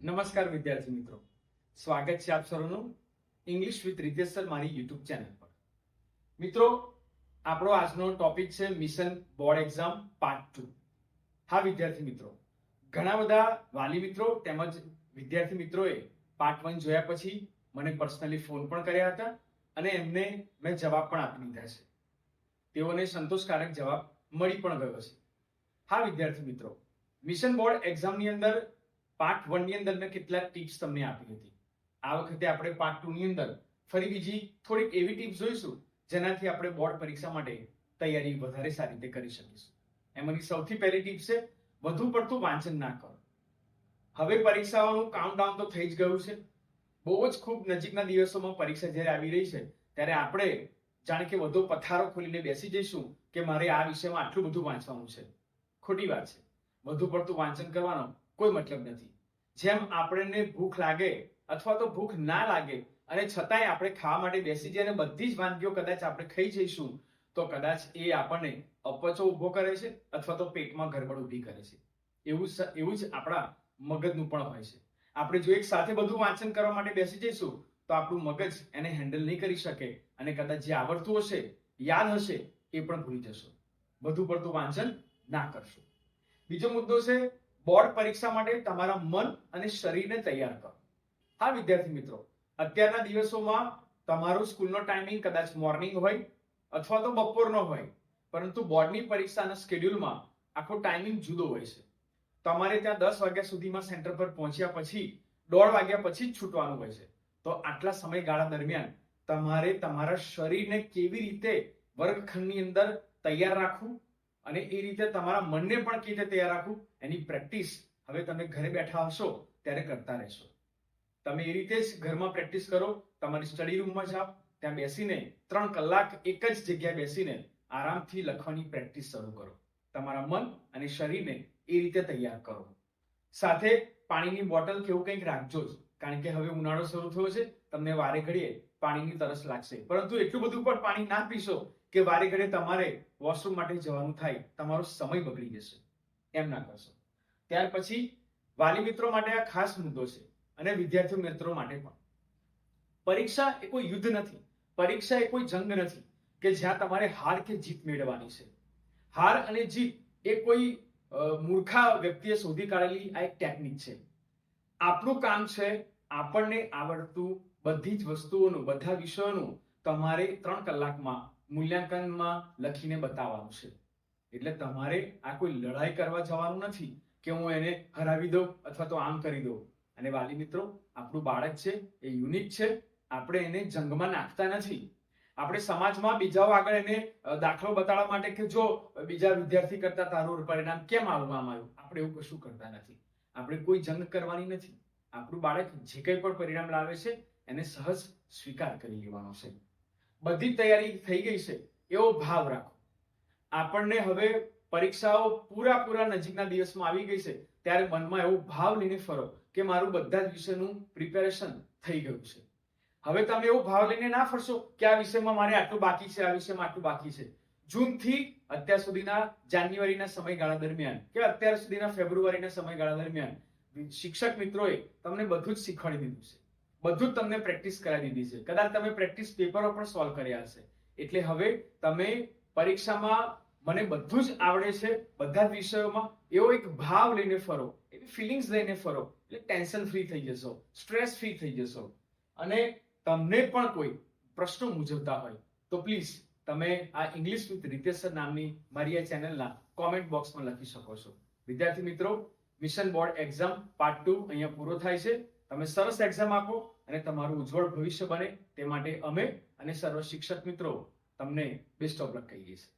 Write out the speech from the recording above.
નમસ્કાર વિદ્યાર્થી મિત્રો. સ્વાગત છે આપ સૌનું ઇંગ્લિશ વિથ રીતેશ સર મારી યુટ્યુબ ચેનલ પર. મિત્રો, આપણો આજનો ટોપિક છે mission board exam part two હા, વિદ્યાર્થી મિત્રો. ઘણા બધા વાલી મિત્રો તેમજ વિદ્યાર્થી મિત્રોએ પાર્ટ વન જોયા પછી મને પર્સનલી ફોન પણ કર્યા હતા અને એમને મેં જવાબ પણ આપી દીધા છે. તેઓને સંતોષકારક જવાબ મળી પણ ગયો છે. હા, વિદ્યાર્થી મિત્રો. મિશન બોર્ડ એક્ઝામની અંદર પાર્ટ વનની અંદર મેં કેટલાક ટિપ્સ તમને આપી હતી. આ વખતે આપણે પાર્ટ ટુ ની અંદર ફરી બીજી થોડીક એવી ટિપ્સ જોઈશું, જેનાથી આપણે બોર્ડ પરીક્ષા માટે તૈયારી વધારે સારી રીતે કરી શકીશું. એમાંની સૌથી પહેલી ટિપ છે, વધુ પડતું વાંચન ના કરો. હવે પરીક્ષાઓનું કાઉન્ટડાઉન તો થઈ જ ગયું છે. બહુ જ ખૂબ નજીકના દિવસોમાં પરીક્ષા જ્યારે આવી રહી છે, ત્યારે આપણે જાણે કે વધુ પથારો ખોલીને બેસી જઈશું કે મારે આ વિષયમાં આટલું બધું વાંચવાનું છે. ખોટી વાત છે. વધુ પડતું વાંચન કરવાનો કોઈ મતલબ નથી. જેમ આપણને ભૂખ લાગે અથવા તો ભૂખ ના લાગે અને છતાંય આપણે ખાવા માટે બેસી જઈએ અને બધી જ વાનગીઓ કદાચ આપણે ખાઈ જઈશું, તો કદાચ એ આપણને અપચો ઊભો કરે છે અથવા તો પેટમાં ગડબડ ઊભી કરે છે. એવું એવું જ આપણા મગજનું પણ હોય છે. આપણે જો એક સાથે બધું વાંચન કરવા માટે બેસી જઈશું, તો આપણું મગજ એને હેન્ડલ નહીં કરી શકે અને કદાચ જે આવડતું હશે, યાદ હશે, એ પણ ભૂલી જશો. વધુ પડતું વાંચન ના કરશો. બીજો મુદ્દો છે બોર્ડ પરીક્ષા માટે તમારા મન અને શરીરને તૈયાર કરો. હા, વિદ્યાર્થી મિત્રો, અત્યારના દિવસોમાં તમારો સ્કૂલનો ટાઈમિંગ કદાચ મોર્નિંગ હોય અથવા તો બપોરનો હોય, પરંતુ બોર્ડની પરીક્ષાના સ્કેડ્યુલમાં આખો ટાઈમિંગ જુદો હોય છે. તમારે ત્યાં દસ વાગ્યા સુધીમાં સેન્ટર પર પહોંચ્યા પછી દોઢ વાગ્યા પછી જ છૂટવાનું હોય છે. તો આટલા સમયગાળા દરમિયાન તમારે તમારા શરીરને કેવી રીતે વર્ગખંડની અંદર તૈયાર રાખવું? અને એ રીતે તમારા મનને પણ કઈ રીતે તૈયાર રાખવું, એની પ્રેક્ટિસ હવે તમે ઘરે બેઠા હશો ત્યારે કરતા રહેશો. તમે એ રીતે જ ઘરમાં પ્રેક્ટિસ કરો, તમારી સ્ટડી રૂમમાં જાઓ, ત્યાં બેસીને ત્રણ કલાક એક જ જગ્યાએ બેસીને આરામથી લખવાની પ્રેક્ટિસ શરૂ કરો. તમારા મન અને શરીરને એ રીતે તૈયાર કરો. સાથે પાણીની બોટલ કે એવું કંઈક રાખજો જ, કારણ કે હવે ઉનાળો શરૂ થયો છે તમને વારે ઘડીએ પાણીની તરસ લાગશે. પરંતુ એટલું બધું પણ પાણી ના પીશો કે વારે ઘડીએ તમારે વોશરૂમ માટે જવાનું થાય, તમારો સમય બગડી જશે. એમ ના કરશો. ત્યાર પછી વાલી મિત્રો માટે આ ખાસ મુદ્દો છે અને વિદ્યાર્થી મિત્રો માટે પણ. પરીક્ષા એ કોઈ યુદ્ધ નથી. પરીક્ષા એ કોઈ જંગ નથી કે જ્યાં તમારે હાર કે જીત મેળવવાની છે. હાર અને જીત એ કોઈ મૂર્ખા વ્યક્તિએ શોધી કાઢેલી આ એક ટેકનિક છે. આપણું કામ છે આપણને આવડતું બધી જ વસ્તુઓનું, બધા વિષયોનું તમારે ત્રણ કલાકમાં મૂલ્યાંકનમાં લખીને બતાવવાનું છે. એટલે તમારે આ કોઈ લડાઈ કરવા જવાનું નથી કે હું એને હરાવી દઉં અથવા તો આમ કરી દઉં. અને વાલી મિત્રો, આપણું બાળક છે એ યુનિક છે, આપણે એને જંગમાં નાખતા નથી. આપણે સમાજમાં બીજાઓ આગળ એને દાખલો બતાડવા માટે કે જો બીજા વિદ્યાર્થી કરતા તારું પરિણામ કેમ આવવામાં આવ્યું આપણે એવું કશું કરતા નથી. આપણે કોઈ જંગ કરવાની નથી. આપણું બાળક જે કંઈ પણ પરિણામ લાવે છે, એને સહજ સ્વીકાર કરી લેવાનો છે. બધી તૈયારી થઈ ગઈ છે, એવો ભાવ રાખો. આપણને હવે પરીક્ષાઓ પૂરા પૂરા નજીકના દિવસમાં આવી ગઈ છે, ત્યારે મનમાં એવો ભાવ લઈને ફરો કે મારું બધા જ વિષયનું પ્રિપેરેશન થઈ ગયું છે. હવે તમે એવો ભાવ લઈને ના ફરશો કે આ વિષયમાં મારે આટલું બાકી છે, આ વિષયમાં આટલું બાકી છે. જૂનથી અત્યાર સુધીના જાન્યુઆરીના સમયગાળા દરમિયાન, કે અત્યાર સુધીના ફેબ્રુઆરીના સમયગાળા દરમિયાન શિક્ષક મિત્રોએ તમને બધું જ શીખવાડી દીધું છે. બધું જ તમને પ્રેક્ટિસ કરાવી દીધી છે. કદાચ તમે પ્રેક્ટિસ પેપરો પણ સોલ્વ કર્યા હશે. એટલે હવે તમે પરીક્ષામાં મને બધું જ આવડે છે, બધા જ વિષયોમાં એવો એક ભાવ લઈને ફરો, એવી ફિલિંગ્સ લઈને ફરો, એટલે ટેન્શન ફ્રી થઈ જશો સ્ટ્રેસ ફ્રી થઈ જશો. અને તમને પણ કોઈ પ્રશ્નો મૂંઝવતા હોય તો પ્લીઝ તમે આ ઇંગ્લિશ વિથ રીતેશ નામની મારી આ ચેનલના કોમેન્ટ બોક્સમાં લખી શકો છો. વિદ્યાર્થી મિત્રો mission board exam part two અહીંયા પૂરો થાય છે. તમે સરસ એક્ઝામ આપો અને તમારું ઉજ્જવળ ભવિષ્ય બને તે માટે અમે અને સર્વ શિક્ષક મિત્રો તમને બેસ્ટ ઓફ લક કહીએ છીએ.